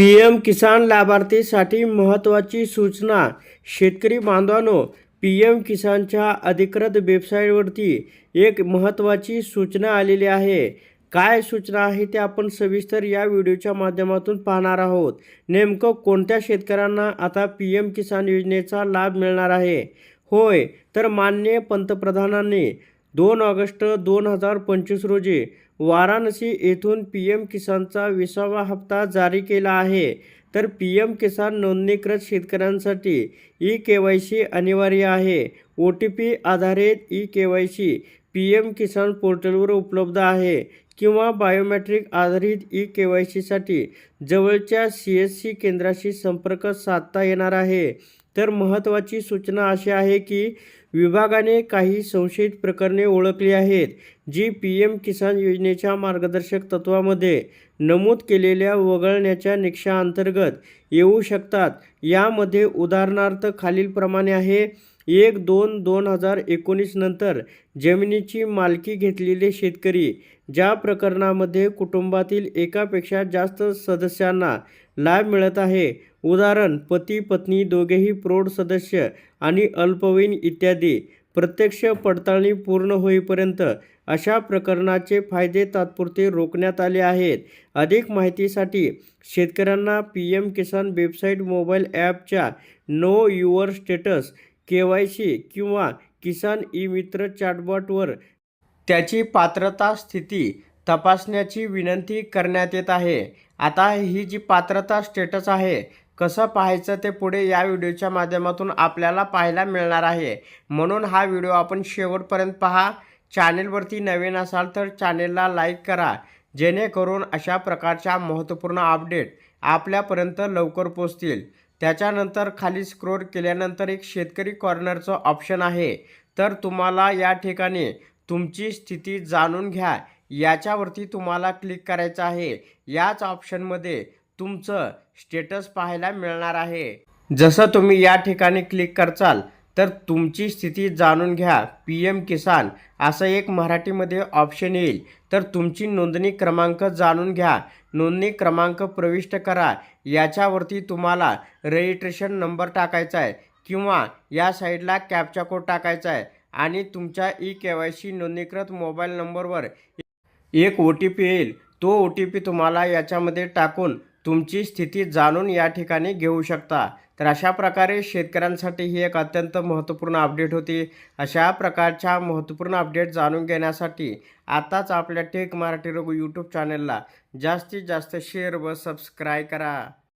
P M किसान लाभार्थीसाठी महत्त्वाची सूचना. शेतकरी बांधवांनो पी एम किसानच्या अधिकृत वेबसाईटवरती एक महत्त्वाची सूचना आलेली आहे. काय सूचना आहे ते आपण सविस्तर या व्हिडिओच्या माध्यमातून पाहणार आहोत. नेमकं कोणत्या शेतकऱ्यांना आता पी एम किसान योजनेचा लाभ मिळणार आहे? होय तर माननीय पंतप्रधानांनी दोन ऑगस्ट दोन हजार पंचवीस रोजी वाराणसी येथून पी एम किसानचा विसावा हप्ता जारी केला आहे. तर पी एम किसान नोंदणीकृत शेतकऱ्यांसाठी ई के वाय सी अनिवार्य आहे. ओ टी पी आधारित e K Y C P M Kisan पोर्टलवर उपलब्ध आहे किंवा बायोमॅट्रिक आधारित ई के वाय सीसाठी जवळच्या सी एस सी केंद्राशी संपर्क साधता येणार आहे. तर महत्त्वाची सूचना अशी आहे की विभागाने काही संशयित प्रकरणे ओळखली आहेत जी पी एम किसान योजनेच्या मार्गदर्शक तत्वामध्ये नमूद केलेल्या वगळण्याच्या निकषाअंतर्गत येऊ शकतात. यामध्ये उदाहरणार्थ खालीलप्रमाणे आहे एक दोन दोन हजार एकोणीस नंतर जमिनीची मालकी घेतलेले शेतकरी ज्या प्रकरणामध्ये कुटुंबातील एकापेक्षा जास्त सदस्यांना लाभ मिळत आहे उदाहरण पती पत्नी दोघेही प्रौढ सदस्य आणि अल्पवयीन इत्यादी. प्रत्यक्ष पडताळणी पूर्ण होईपर्यंत अशा प्रकरणाचे फायदे तात्पुरते रोखण्यात आले आहेत. अधिक माहितीसाठी शेतकऱ्यांना P M Kisan website mobile ॲपच्या know your status K Y C किंवा किसान ई मित्र चॅटबॉटवर त्याची पात्रता स्थिती तपासण्याची विनंती करण्यात येत आहे. आता ही जी पात्रता स्टेटस आहे कसं पाहायचं ते पुढे या व्हिडिओच्या माध्यमातून आपल्याला पाहायला मिळणार आहे. म्हणून हा व्हिडिओ आपण शेवटपर्यंत पहा. चॅनेलवरती नवीन असाल तर चॅनेलला लाईक करा. जेणेकरून अशा प्रकारच्या महत्त्वपूर्ण अपडेट आपल्यापर्यंत लवकर पोचतील त्याच्यानंतर खाली स्क्रोल केल्यानंतर एक शेतकरी कॉर्नरचं ऑप्शन आहे. तर तुम्हाला या ठिकाणी तुमची स्थिती जाणून घ्या. याच्यावरती तुम्हाला क्लिक करायचं आहे. याच ऑप्शनमध्ये तुमचं स्टेटस पाहायला मिळणार आहे. जसं तुम्ही या ठिकाणी क्लिक करचाल तर तुमची स्थिती जाणून घ्या. पी एम किसान असं एक मराठीमध्ये ऑप्शन येईल. तर तुमची नोंदणी क्रमांक जाणून घ्या. नोंदणी क्रमांक प्रविष्ट करा. याच्यावरती तुम्हाला रजिस्ट्रेशन नंबर टाकायचा आहे किंवा या साईडला कॅपचा कोड टाकायचा आहे आणि तुमच्या ई के वाय सी नोंदणीकृत मोबाईल नंबरवर एक ओ टी पी येईल. तो ओ टी पी तुम्हाला याच्यामध्ये टाकून तुमची स्थिती जाणून या ठिकाणी घेऊ शकता. तर अशा प्रकारे शेतकऱ्यांसाठी ही एक अत्यंत महत्त्वपूर्ण अपडेट होती. अशा प्रकारच्या महत्त्वपूर्ण अपडेट जाणून घेण्यासाठी आताच आपल्या टेक मराठी रघु यूट्यूब चॅनलला जास्तीत जास्त शेअर व सबस्क्राईब करा.